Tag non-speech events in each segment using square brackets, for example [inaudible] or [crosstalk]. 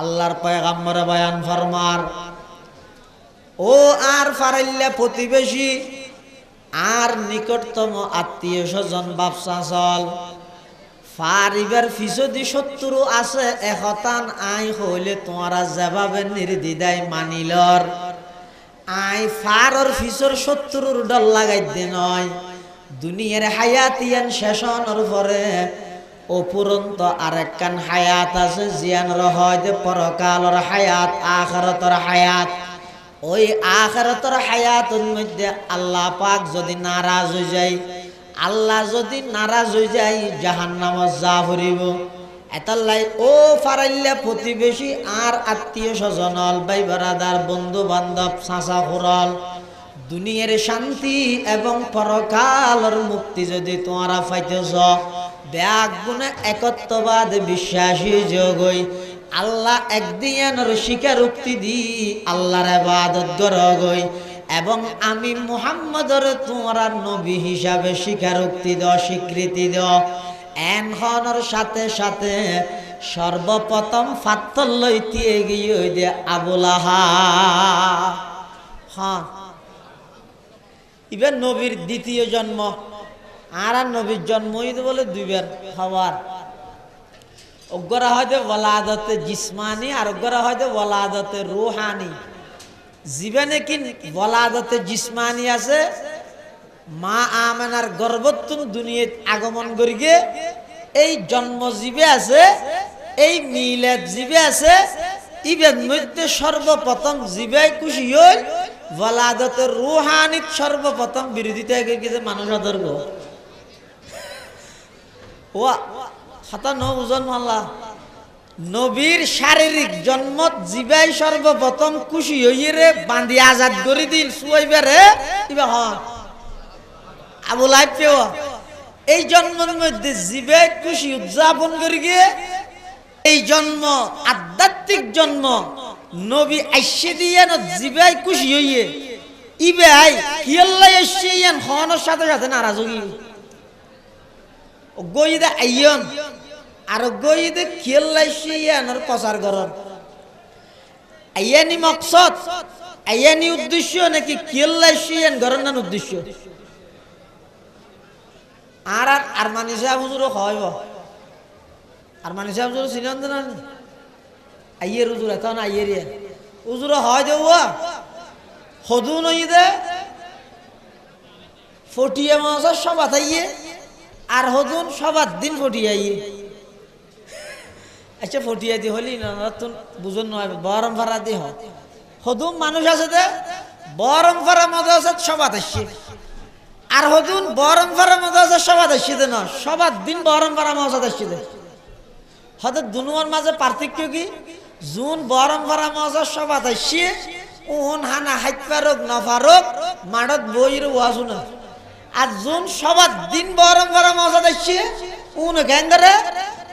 আল্লাহর পয়গাম্বর বয়ান ফরমার, ও আর ফারাইল্লা প্রতিবেশী, আর নিকটতম আত্মীয় স্বজন বাপসা চল। ফারিবার ফিসদি শত্রু আছে এহতান আই হইলে তোমারা যেভাবে নির্দিদায় মানিলর আই ফারর ফিসর শত্রুর ডল লাগাই দে নয়। দুনিয়ার হায়াতিয়ান শেষনের পরে অপুরন্ত আরেকখান হায়াত আছে জিয়ান রহয় যে পরকালর হায়াত, আখরতর হায়াত। ওই আখরতর হায়াতের মধ্যে আল্লাহ পাক যদি নারাজ হয়ে যায়, আল্লাহ যদি নারাজ হয়ে যায় জাহান নামত যা ফুরিব। এতাল্লাই ও ফারাইল্লা প্রতিবেশী আর আত্মীয় স্বজনল ভাই বারাদার বন্ধু বান্ধব চাচা ফুরল দুনিয়ার শান্তি এবং পরকালর মুক্তি যদি তোমরা পাইতেছ ব্যাগ গুণে একত্ববাদ বিশ্বাসী যোগই। আল্লাহ একদিনের স্বীকারোক্তি দি, আল্লাহর আবাদত গরগই। এবং আমি মুহাম্মদর তোমরা নবী হিসাবে স্বীকারোক্তি দাও স্বীকৃতি দাও এনহনের সাথে সাথে সর্বপ্রথম ফাত্তর লইতে এগিয়ে যে আবুলাহা হ্যাঁ। এবার নবীর দ্বিতীয় জন্ম আর আর নবীর জন্মই বলে দুইবার হওয়ার অজ্ঞরা হয়তো ওলাদতে জিসমানি, আর অজ্ঞরা হয়তো ওলাদতে রুহানি। জীবনে কি ওলাদতে জিসমানি আছে? মা আমেনার গর্ভত্তুন দুনিয়াত আগমন করি গে এই জন্ম জীবে আছে, এই মিলাদ জীবে আছে ইবের মধ্যে সর্বপ্রথম জীবে খুশি হই ওলাদতে রুহানিত সর্বপ্রথম বিরোধিতা মানুষ আদর্গ ও হাতা ন বুঝন মাল্লা নবীর শারীরিক জন্মত জীবাই সর্বপ্রথম খুশি হইয়ে রে বান্ধি আজাদ করে দিন সুয়াইবারে ইবা হন। আবু লাইফেও এই জন্মের মধ্যে জীবে খুশি উদযাপন করি গিয়ে এই জন্ম, আধ্যাত্মিক জন্ম, নবী আইসে দিয়ে জীবাই খুশি হইয়ে। ইবাই কিয়াল্লাই এসে ইয়ান হনের সাথে সাথে নারাজ হই গইদে আইয়ন আর গইদে কিয়াল্লাইসে ইয়ানোর প্রচার করন আইয়ানি মকসদ, আইয়ানি উদ্দেশ্য নাকি কিয়াল্লাইসে ইয়ান উদ্দেশ্য? আর আর আরমানি সাহেব হুজুরও হয় আরমানি সাহেব হুজুর আইয়ের হুজুর এত না আইয়ের হুজুর হয় দে ওয়া হদু নই দে ফটিয়ে মাছ সব আতাইয়ে আর হদুন সবার দিন ফটিয়াইয়ে আচ্ছা ফটিয়া দি হলি না বুঝুন নয় বরম ভাড়া দি হদুম মানুষ আছে দে, বরম ভাড়া মজা আছে সবাত আসছে আর হদুন বরম ভাড়া মজা আছে সবাত আসছে দে না, সবার দিন বরম ভাড়া মজা আসছে দে। হয়তো দুনুয়ার মাঝে পার্থক্য কি? জুন বরম ভাড়া মজা সবাত আসছে উন হানা হাইত পারক না পারক মাঠত বইর ওয়াজু না আর জুন সবার দিন বরম ভাড়া মজা আসছে উন কেন্দ্রে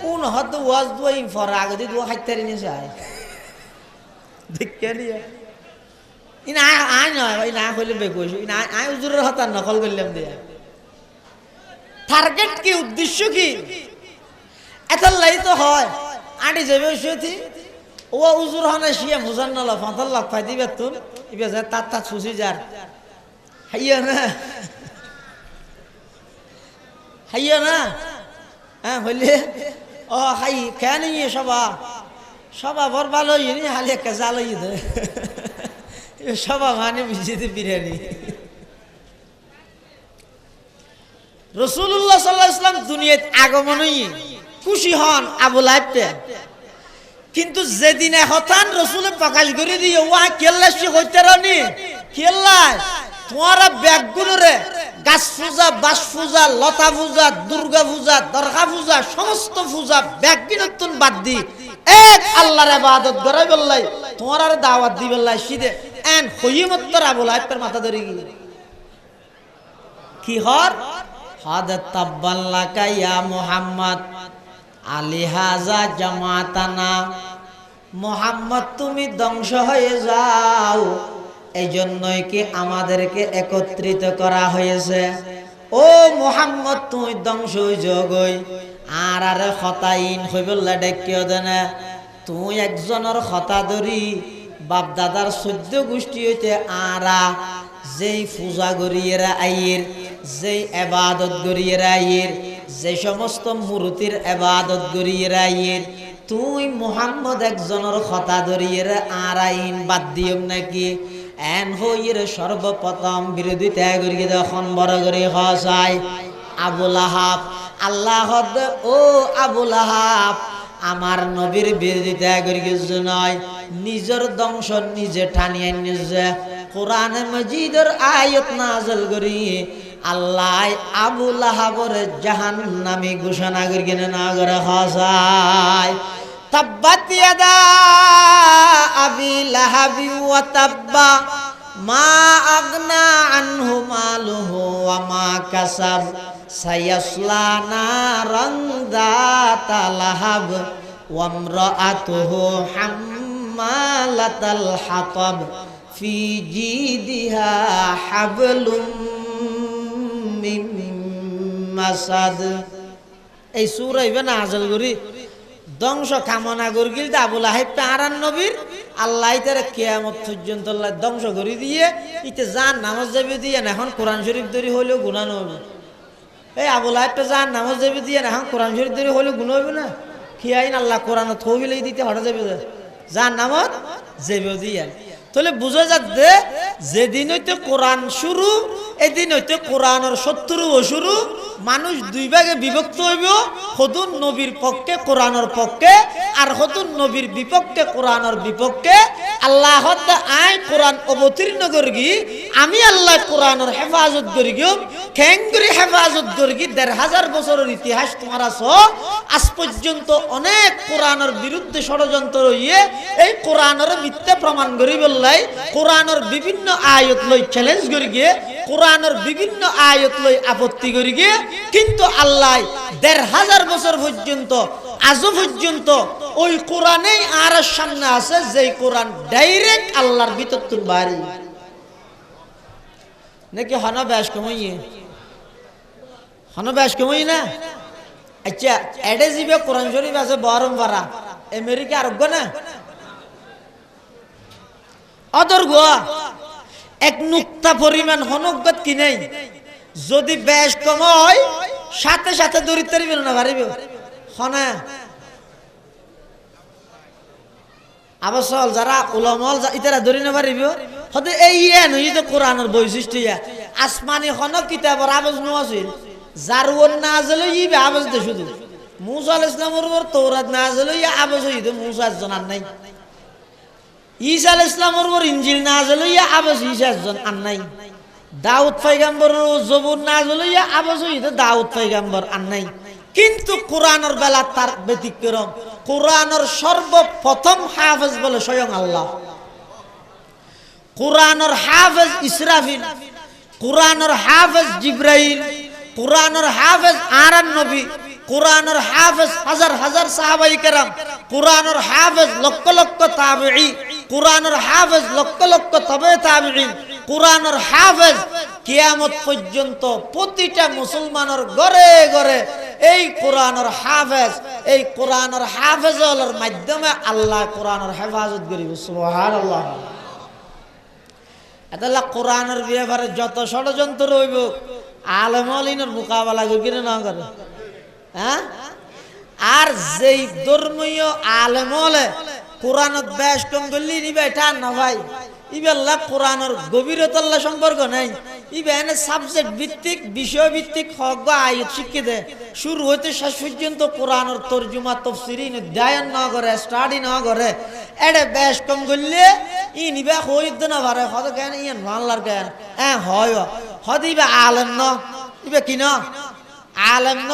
উন হয়তো ওয়াজ দুয়াই ফর আগে দিয়ে দুয়া হাইত নিয়ে যায় দেখে নিয়ে। ইনা আয় নয় ইনা কইলে বেকইছো ইনা আয় উজুরের হতার নকল করলাম দিয়া টার্গেট কি উদ্দেশ্য কি? এতার লাই তো হয় আটি যাবে সত্যি ও উজুর হনে শিয়া মুজান নলা ফাঁতার লাখ দিবে তুন ইবে তার তার সুসি যার। হাইয়া না। হাইয়া না? হ্যাঁ হইলে ও হাই, কেন সবা সবা বর ভালো ইয়ে হালে একটা জাল [laughs] সবা মানে বুঝিতে বিরিয়ানি। রসুল্লাহ সাল্লাহ ইসলাম দুনিয়াত আগমনই খুশি হন আবু লাইফতে কিন্তু যেদিন হতান রসুলে প্রকাশ করে দিয়ে, ওয়া কেল্লা সে হইতে রানি? কেল্লা তোমারা ব্যাগগুলো রে গাছ পূজা বাস পূজা, লতা পূজা, দুর্গা পূজা, দরগা পূজা, সমস্ত পূজা ব্যাগিনতুন বাদ দি। এক আল্লাহর ইবাদত করে বললাই, তোমার আর দাওয়াত দি বললাই সিদে। এন হইমত্তর আবু লাইফের মাথা ধরে গিয়ে কি হর? হাদ তাব্বাল্লাকা ইয়া মুহাম্মদ আলিহাজা জামাতানা, মোহাম্মদ তুমি ধ্বংস হয়ে যাও। এই জন্যই কি আমাদেরকে একত্রিত করা হয়েছে? ও মোহাম্মদ, তুই ধ্বংস জগই আর আরে হতাইন হইবল্লা ডেকিও দেনে তুই একজনের হতা ধরি বাপ দাদার সদ্য গোষ্ঠী হইতে আরা। যেই পূজা গড়িয়েরা আইয়ের যেই এবাদত গড়িয়েরা আইয়ের যে সমস্ত মূর্তির এবাদত গড়িয়েরা আইয়ের তুই মোহাম্মদ একজনের হতা ধরিয়ে আর আইন বাদ দিও নাকি? এন হইয়ের সর্বপ্রথম বিরোধিতা করিয়ে তখন বড় করে হসাই আবুল আহাব আল্লাহ ও আবুল আহাব আমার নবীর বিরোধিতা করিয়ে নয়, নিজের দংশ নিজে টানিয়ে নিজে কোরআন মজিদের আয়ত নাজল করি, আল্লাহ আবুল আহাবর জাহান নামে ঘোষণা করি না করে হসায় তাব্বাত ইয়াদা আবি লাহাবি ওয়া তাব্বা মা আগনা আনহু মালুহু ওয়া মা কাসাব সায়াসলা নারান দাতা লাহাব ওয়া ইমরাআতুহু হাম্মালাতাল হাতাব ফি জিদিহা হাবলুম মিন মাসাদ এই সূরা ইবে নাযিল করি ধ্বংস কামনা করগিল আবুল আহিব আরান নবীর আল্লাহ তারা কেয়ামত আল্লাহ ধ্বংস করে দিয়ে ইতে যান নামাজ যাবে দিয়ে এখন কোরআন শরীফ ধরে হইলেও গুণানো হবে। এই আবুল আহিবটা যান নামাজ যাবে দিয়ে এখন কোরআন শরীফ ধরে হইলেও গুণ হবে না। খিয়াইন আল্লাহ কোরআন থবিলে দিতে হঠাৎ যাবে যান নামত যাবে দিয়ে। তাহলে বুঝা যাচ্ছে যেদিন হইতে কোরআন শুরু, এদিন হইতে কোরআনের সত্তর শুরু, মানুষ দুই ভাগে বিভক্ত হইব। হতুন নবীর পক্ষে, কোরআনের পক্ষে, আর হতুন নবীর বিপক্ষে, কোরআনের বিপক্ষে, আল্লাহ আই কোরআন অবতীর্ণ করি আমি আল্লাহ কোরআনের হেফাজত করি গিয়ে খেঙ্গুরি হেফাজত করি দেড় হাজার বছরের ইতিহাস তোমার আছো, আজ পর্যন্ত অনেক কোরআনের বিরুদ্ধে ষড়যন্ত্র হইয়ে, এই কোরআনের মিথ্যা প্রমাণ করি বললাই, কোরআনের বিভিন্ন আয়ত লই চ্যালেঞ্জ করি গিয়ে কোরআনের বিভিন্ন আয়ত লই আপত্তি করি গিয়ে কিন্তু আল্লাহ দেড় হাজার বছর পর্যন্ত, আজও পর্যন্ত ওই কোরআনেই আর সামনে আছে যে কোরআন ডাইরেক্ট আল্লাহর ভিতর তুল বাড়ি নাকি হন ব্যাস কমাইয়ে? হন ব্যাস কমাই না? আচ্ছা এডে কোরআন শরীফ আছে বহরম পারা আমেরিকা আরোগ্য না? অদর গোয়া, এক নুক্তা পরিমাণ হনগত কি নেই? যদি বেশ কম হয় সাথে সাথে দরিদ্র পারিবে না পারিব হনা আবসল যারা উলমল ইতারা ধরি না পারিব হতে এই ইয়ে নই তো কোরআনের বৈশিষ্ট্য ইয়া। আসমানি হনক কিতাবর আবাজ নো আছিল যার ওর না আসলে ইবে আবাজ দে শুধু। মুসা ইসলামের উপর তৌরাত না আসলে ইয়া আবাজ হই দে মুসা একজন আর নাই। ঈসা আল ইসলামের ইঞ্জিল না আসলে ইয়া আবাজ ঈসা একজন আর নাই। দাউদ পাইগাম্বর জবুর না জলিয়া আবাস আবাজ হই দে দাউদ পাইগাম্বর আর নাই। কিন্তু কোরআনের বেলা তার ব্যতিক্রম। কোরআনের সর্বপ্রথম হাফেজ বলে স্বয়ং আল্লাহ। কোরআনের হাফেজ ইসরাফিল, কোরআনের হাফেজ জিব্রাহিম কোরআনের হাফেজ আরান নবী কোরআনের হাফেজ হাজার হাজার সাহাবাই কেরাম, কোরআনের হাফেজ লক্ষ লক্ষ তাবিঈ, কোরআনের হাফেজ লক্ষ লক্ষ তবে তাবিঈন কোরআনের হাফেজ কিয়ামত পর্যন্ত প্রতিটা মুসলমানের ঘরে ঘরে এই কোরআনের হাফেজ, এই কোরআনের হাফেজের মাধ্যমে আল্লাহ কোরআনের হেফাজত করিব, সুবহানাল্লাহ। এটা কোরআনের ব্যাপারে যত ষড়যন্ত্র রইব আলমলিনের মোকাবেলা করি না করে? হ্যাঁ? আর যেই ধর্মীয় আলেমলে কোরআনত বেশ কম করলি নিবে, এটা না ভাই? ইবেল্লা কোরআনের গভীরতাল্লা সম্পর্ক নাই। ইবে এনে সাবজেক্ট ভিত্তিক, বিষয় ভিত্তিক হক আয়ত শিক্ষিত। শুরু হইতে শেষ পর্যন্ত কোরআনের তর্জুমা, তফসিরি দায়ন না করে স্টাডি না করে। এডে বেশ কম করলে ই নিবে হইতে না পারে হদ কেন? ইয়ে মানলার কেন? হ্যাঁ হয় হদ ইবে আলেম ন? ইবে কি ন? আলেম ন?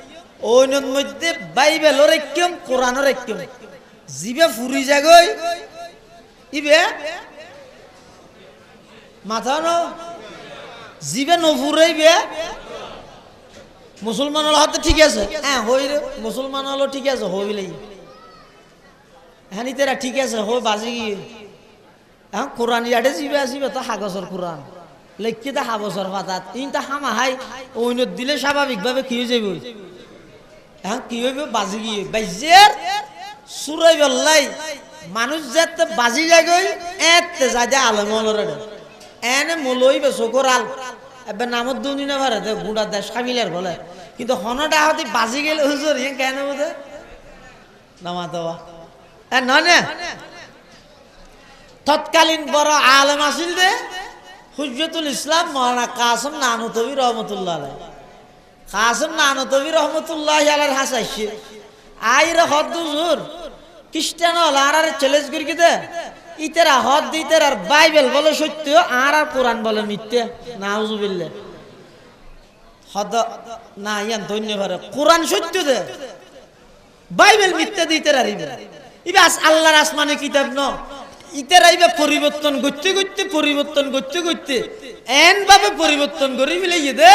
ওইনের মধ্যে বাইবেলর একম কোরআনের একম জিবে ফুরি যাগই। ইবে? মাথা ন জিবে নফুরাইবে মুসলমান হলো হয়তো ঠিক আছে। হ্যাঁ হই রে মুসলমান হলো ঠিক আছে, হইলেই। হ্যাঁ তেরা ঠিক আছে, হই বাজি গিয়ে। এখন কোরআন ইয়াডে জিবে আসিবে তো হাগসর কোরআন। লেখকে তা হাবসর পাতাত ইন তা হামা হাই অন্য দিলে স্বাভাবিকভাবে কি হয়ে যাবে এখন কি হইবে? বাজি গিয়ে। বাইজের সুরাই বললাই। মানুষ যাতে বাজি যায় গই এতে যা যা আলম অলরে এনে মলইবে চকুর আল এবার নামত দুনি না পারে গুড়া দেশ কামিলার বলে। কিন্তু হনটা হতে বাজি গেলে হুজুর ইয়ে কেন বোধে নামা দেওয়া। এ নয় তৎকালীন বড় আলম আসিল দে, হুজরতুল ইসলাম মৌলানা কাসম নানুতবি রহমতুল্লাহ আলাই কাসম নানুতবি রহমতুল্লাহ আলার হাসাইছে। আইরে হদ হুজুর, খ্রিস্টান আর আর চ্যালেঞ্জ করি কি দে ইতেরা হদ দি ইতেরার বাইবেল বলে সত্য, আর আর কোরআন বলে মিথ্যে। না হুজুবিল্লে হদ, না, ইয়ান ধন্যবাদ কোরআন সত্য দে বাইবেল মিথ্যে দি ইতেরা রিবে। ইবে আস আল্লাহর আসমানে কিতাব ন। ইতেরা ইবে পরিবর্তন করতে করতে পরিবর্তন করতে করতে এন ভাবে পরিবর্তন করি ফেলে ইয়ে দে।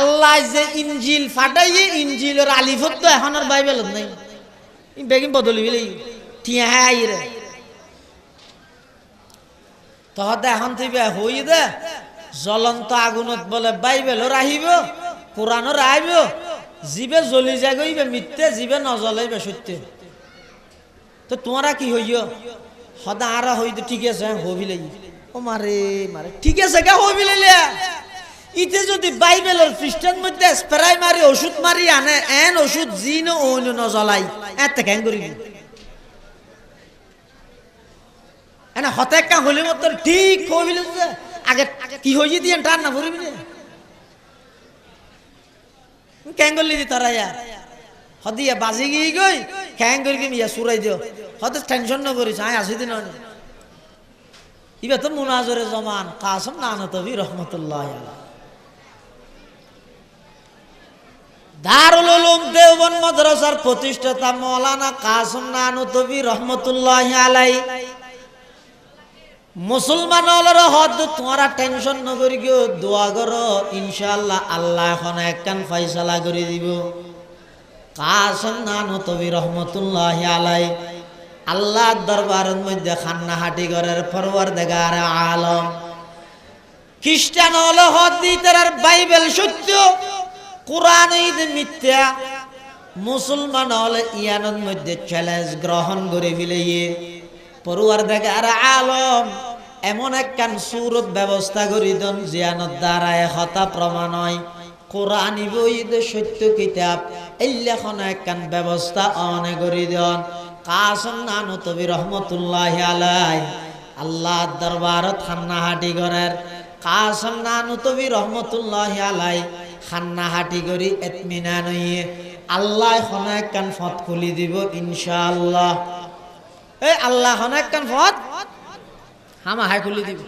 আল্লাহ যে ইনজিল ফাটাইয়ে, ইনজিলের আলিফত তো এখন আর বাইবেলত নাই। বেগিন বদলি ফেলে টিয়া হাই রে। তহতে এখন তুই হই দে। জ্বলন্ত আগুনত বলে বাইবেলও রাহিব, কোরআনও রাহিব। জীবে জ্বলি যাগইবে মিথ্যে, জীবে নজ্বলাইবে সত্য। তো তোমরা কি হইয়? সদা আরা হইতো ঠিক আছে হ্যাঁ হবিলে ও মারে ঠিক আছে কে হবিলে ইতে যদি বাইবেলের খ্রিস্টান মধ্যে স্প্রাই মারি, ওষুধ মারি, আনে, এন ওষুধ, জিন অন্য নজলাই এত কেন করিবি এনে হতে কা হলি মতো ঠিক হবিলে আগে কি হইয়ে দিয়ে টান না ভরিবি কেন করলি দি তারা ইয়া? হদিয়া বাজি গিয়ে গই খ্যাং করি ইয়া সুরাই দিও। হতে টেনশন ন করিস, আয়, আসি দিন ইবে তো মুনাজরে জমান, কাসম নানতবি রহমতুল্লাহ দারুল উলুম দেওবন্দ মাদ্রাসার প্রতিষ্ঠাতা কাসম নানতবি রহমতুল্লাহ আলাই মুসলমান হলের হদ টেনশন নকরি কেউ দোয়া করো ইনশাল্লাহ আল্লাহ এখন একখান ফয়সালা করে দিব। কাসম নানতবি রহমতুল্লাহ আলাই আল্লাহ দরবারের মধ্যে খান্না হাটি ঘরের ফরওয়ার দেগার আলম। খ্রিস্টান হলো হদি তার বাইবেল সত্য, কোরআন মিথ্যা। মুসলমান হলে ইয়ানের মধ্যে চ্যালেঞ্জ গ্রহণ করে ফেলে পড়ুয়ার দেখার আলম এমন একখান সুরত ব্যবস্থা করি দন জিয়ানত দ্বারা হতা প্রমাণ হয়। কোরআন বইদ সত্য কিতাব এল্লেখন একখান ব্যবস্থা অনে করি দন। কাসম নানতবি রহমতুল্লাহ আলাই আল্লাহ দরবারত হান্নাহাটি ঘরের কাসম নানতবি রহমতুল্লাহ আলাই হান্নাহাটি করি এতমিনান হইয়ে আল্লাহ এখন একখান ফত খুলি দিব ইনশাআল্লাহ। এই আল্লাহ এখন একখান ফত হামা হাই খুলি দিব।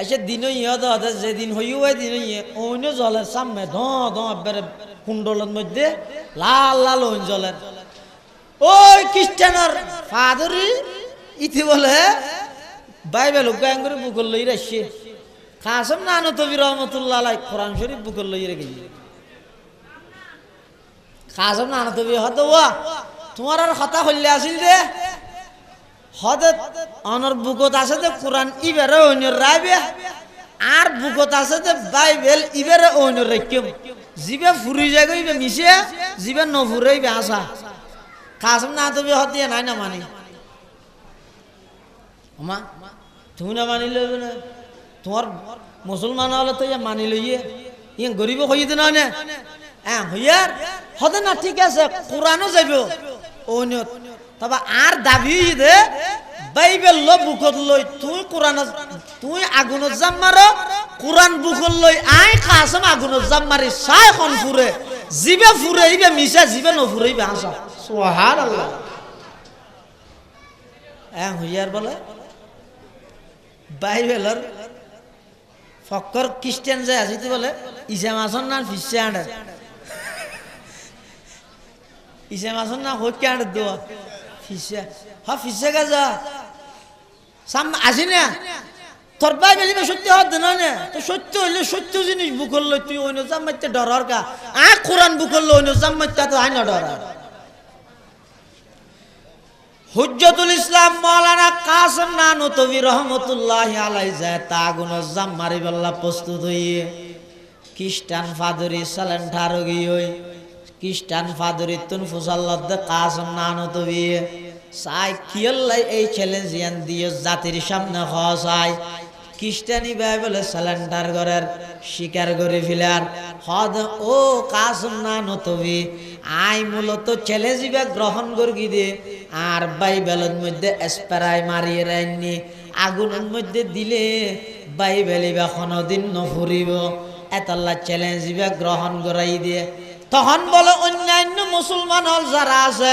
এসে দিন ইহত হতে যেদিন হইও ওই দিন ইয়ে। অন্য জলের সামনে ধ ধ কুণ্ডলের মধ্যে লাল লাল ওই জলের। ওই খ্রিস্টানের ফাদরি, ইতি বলে বাইবেল গায়ন করে বুকল লই রাখছে কাসম না নতবি রহমতুল্লাহ আলাই কোরআন শরীফ বুকল লই রেখে কাসম না নতবি হত ওয়া তোমার আর কথা হইলে আসিল দে। হদে অনর বুকত আছে যে কোরআন, ইবারে অন্য রাইবে। আর বুকত আছে যে বাইবেল, ইবারে অন্য রেখে জিবে ফুরি যায় ইবে মিশে, জিবে নফুরে ইবে আসা। কাসম না তবে হতিয়া নাই না মানি। মা তুমি না মানি মানিলে না। তোমার মুসলমান হলে তো ইয়ে মানি লইয়ে ইয়ে গরিব হইতে না নে। হ্যাঁ হইয়ার হতে না, ঠিক আছে, কোরআনও যাইব। অন্য তবে আর দাবি দে, বাইবেল লো বুকত লই তুই কোরআন, তুই আগুনত জাম মার, কোরআন বুকত লই আই কাসম আগুনত জাম মারি খন ফুরে। জিবে ফুরে ইবে মিশা জিবে নফুরে ইবে হাসা সোহার আল্লাহ হ্যাঁ হইয়ার বলে? বাইবেলর ফক্কর খ্রিস্টান যে আছে বলে ইসাম আসন না ফিসে আন্ডার ইসাম আসন না হইকে আন্ডার দেওয়া ফিসে হ ফিসে গাজা সাম আসি না তোর ভাই বেলিবে সত্যি হত না না। তো সত্য হইলে সত্য জিনিস বুকল লই তুই অন্য জামাইতে ডরার কা আ কোরআন বুকল লই অন্য জামাইতে তো আই না ডরার। হুজ্জতুল ইসলাম মাওলানা কাসম নানুতবি রহমতুল্লাহ আলাই যায় তা গুণ জাম মারি বল্লা প্রস্তুত হইয়ে। খ্রিস্টান ফাদরি সালেন ঠারো গিয়ে খ্রিস্টান ফাদরি তুন ফুসাল্লাদ কাসম নানুতবি। সাই কিয়ল্লাই এই চ্যালেঞ্জ ইয়ান দিয়ে জাতির সামনে হসাই খ্রিস্টানি বাইবেলে স্যালেন্ডার করার স্বীকার করে ফেলার। হদ ও কাজ না নতবি, আই মূলত চ্যালেঞ্জ গ্রহণ করি দে, আর বাইবেলের মধ্যে স্প্রাই মারিয়ে রাইনি আগুনের মধ্যে দিলে বাইবেল বা কোনোদিন নফুরিব। এতাল্লা চ্যালেঞ্জ গ্রহণ করাই দিয়ে তখন বলে অন্যান্য মুসলমান হল যারা আছে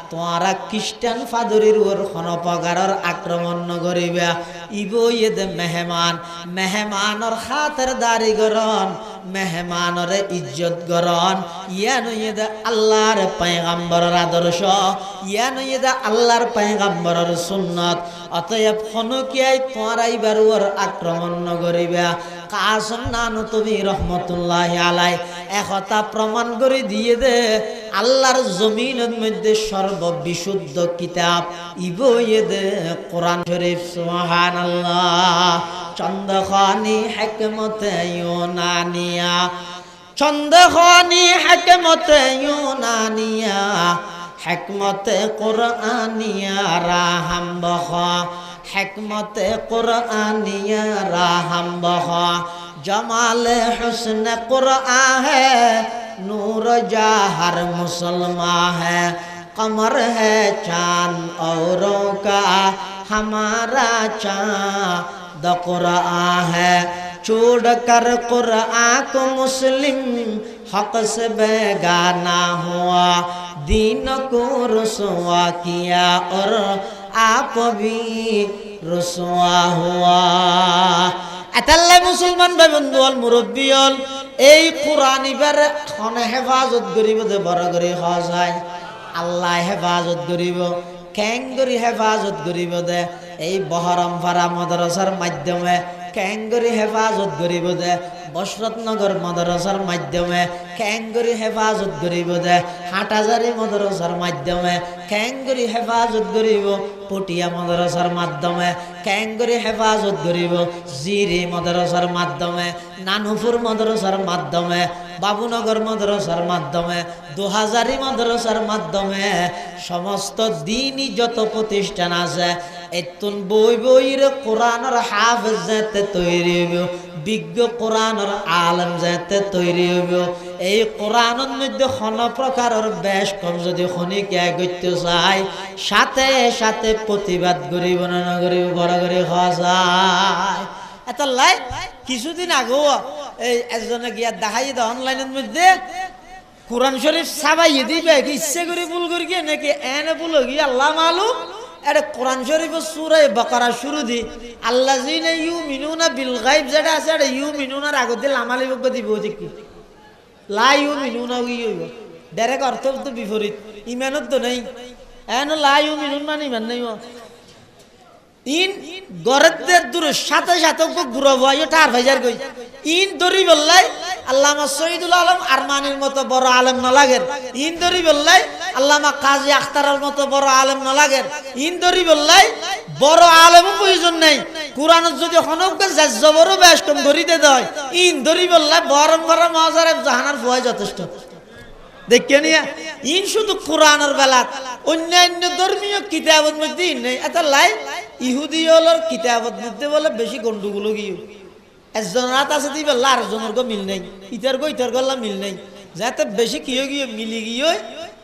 তোমারা খ্রিস্টান ফাদুরির ওর প্রকারের আক্রমণ নগরিবা ইব ইয়েদে মেহমান, মেহমানর খাতের দাড়ি গরন মেহমানরে ইজ্জত গরন ইয়ান ইয়েদে আল্লাহর পয়গাম্বরের আদর্শ ইয়ান ইয়েদে আল্লাহর পয়গাম্বরের সুন্নত। অতএব ফনকিয়াই তোমারা ইবার ওর আক্রমণ নগরিবা কাসম নানু তুমি রহমতুল্লাহ আলাই একথা প্রমাণ করে দিয়ে দে, আল্লাহর জমিনের মধ্যে সর্ববিশুদ্ধ কিতাব ইবয়ে দে, কোরআন শরীফ সুহান আল্লাহ চন্দ্রখানি হেকমতে ইউনানিয়া, চন্দ্রখানি হেকমতে ইউনানিয়া, হেকমতে কোরআনিয়া রাহাম বখা। হেকমতে কোরআনিয়া রাহাম বখা जमाल हुस्न कुरआ है नूर जाहर मुसलमान है कमर है चांद औरों का हमारा चांद कुरआ है छोड़ कर कुरआ को मुस्लिम हक से बेगाना हुआ दीन को रसुआ किया और आप भी रसुआ हुआ এতাল্লাই মুসলমান ভাই বন্ধু হল মুরব্বী হল এই কোরআন এবার খনে হেফাজত করিব দে বড় করে হজ হয় আল্লাহ হেফাজত করিব কেং করি হেফাজত করিব দে এই বহরম ফারা মদরসার মাধ্যমে ক্যাঙ্গরি হেফাজত করিব দে। বসরতনগর মাদ্রাসার মাধ্যমে ক্যাঙ্গরি হেফাজত করিব দে। হাটাজারি মাদ্রাসার মাধ্যমে ক্যাঙ্গরি হেফাজত করিব। পটিয়া মাদ্রাসার মাধ্যমে ক্যাঙ্গরি হেফাজত করিব। জিরি মাদ্রাসার মাধ্যমে, নানুপুর মাদ্রাসার মাধ্যমে, বাবুনগর মাদ্রাসার মাধ্যমে, দুহাজারি মাদ্রাসার মাধ্যমে সমস্ত দিনই যত প্রতিষ্ঠান আছে এতুন বই বইয়ের কোরআনের হাফেজ যাতে তৈরি হইব, বিজ্ঞ কোরআনের আলম যাতে তৈরি হইব। এই কোরআনের মধ্যে কোন প্রকারের বেশ কম যদি খনিকে গত্য চাই, সাথে সাথে প্রতিবাদ করিব না না করিব, বড় করে যায়। এত লাই, কিছুদিন আগেও এই একজনে গিয়া দেখাই দে অনলাইনের মধ্যে, কোরআন শরীফ সাবাইয়ে দিবে ইচ্ছে করে ভুল করি নাকি এনে ভুল গিয়ে আল্লাহ মালুম? এটা কোরআন শরীফ সুরাই বাকারা দি আল্লাহ বিল আছে ইউ দিব লা ইউ বিপরীত। ইমানত তো নেই। এন লা ইউ মিনুন মানে ইমান নেই ইন গরদের দূর সাথে সাথে ভাইজার গই ইন দরি বললাই, আল্লামা শহীদুল আলম আরমানির মতো বড় আলম না লাগেন ইন দরি বললাই আল্লামা কাজী আখতারের মতো বড় আলেম না লাগেন? ইন দরি বললাই, বড় আলেম প্রয়োজন নাই। কোরআনত যদি হনকে জবরও কম ধরিতে দেয়। ইন দরি বললাই বরম বড় মহাজারে জাহানার ভয় যথেষ্ট। অন্যান্য এটা লাই, ইহুদি বেশি গন্ডগোল আছে মিল নেই। গল্লা মিল নেই। যাতে বেশি কিয়ে মিলি গিয়ে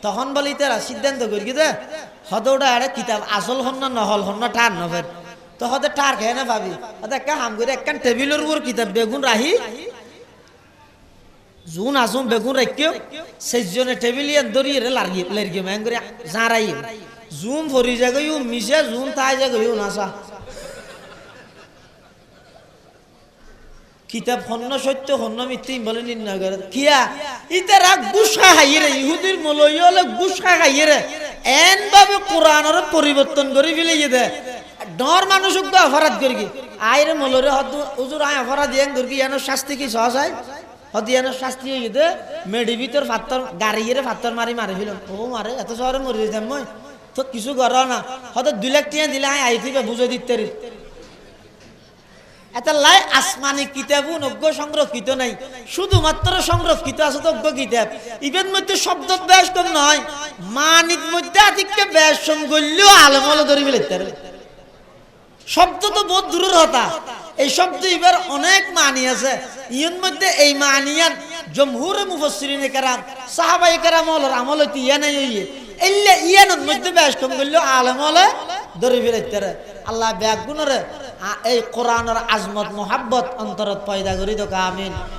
তখন বলে ইতারা সিদ্ধান্ত করি দে হদৌটা আরে কিতাব আসল হন না নহল হন না ঠার নফের তো হতে ঠার খেয়ে না ভাবি একটা হাম করে একখান টেবিলের উপর কিতাব, বেগুন রাহি। জুন আসুন, বেগুন রাখিও। সেজনে টেবিলিয়ান দরিয়ে লার্গি লার্গি ম্যাং করে জারাই জুম ভরি জাগইও মিশে জুন তাই জাগইও নাসা কিতাব হন্য সত্য, হন্য মিথ্যে বলে করে। কিয়া? ইতারা গুসা খাইয়ে ইহুদির মলই হলে গুসা খাইয়ে রে এন ভাবে কোরআনের পরিবর্তন করে ফেলে দে ডর মানুষক তো অপরাধ করি আইরে মলরে হদ উজুর আয় অপরাধ ইয়ান করি শাস্তি কি সহজ হয়? হদ ইয়ান শাস্তি হয়ে দে মেডি ভিতর ফাত্তর গাড়িয়ে ফাত্তর মারি মারি ফেলাম ও মারে, এত শহরে মই। তো কিছু কর না। হয়তো দুই লাখ দিলে আই থেকে বুঝে দিতে এটা শব্দ তো বহুত দূরের হতা এই শব্দ এবার অনেক মানি আছে। ইয়ের মধ্যে এই মানিয়ান জমহুরে মুফসরিন কারাম সাহাবাই কারাম আমল হইতে ইয়া নাই ইয়ে এল্লে ইয়ানোর মধ্যে ব্যাস কম করলেও আলমলে ধরে ফিরাইতে আল্লাহ ব্যাগ গুণরে এই কোরআনের আজমত মোহাব্বত অন্তরত পয়দা করি দোকা আমিন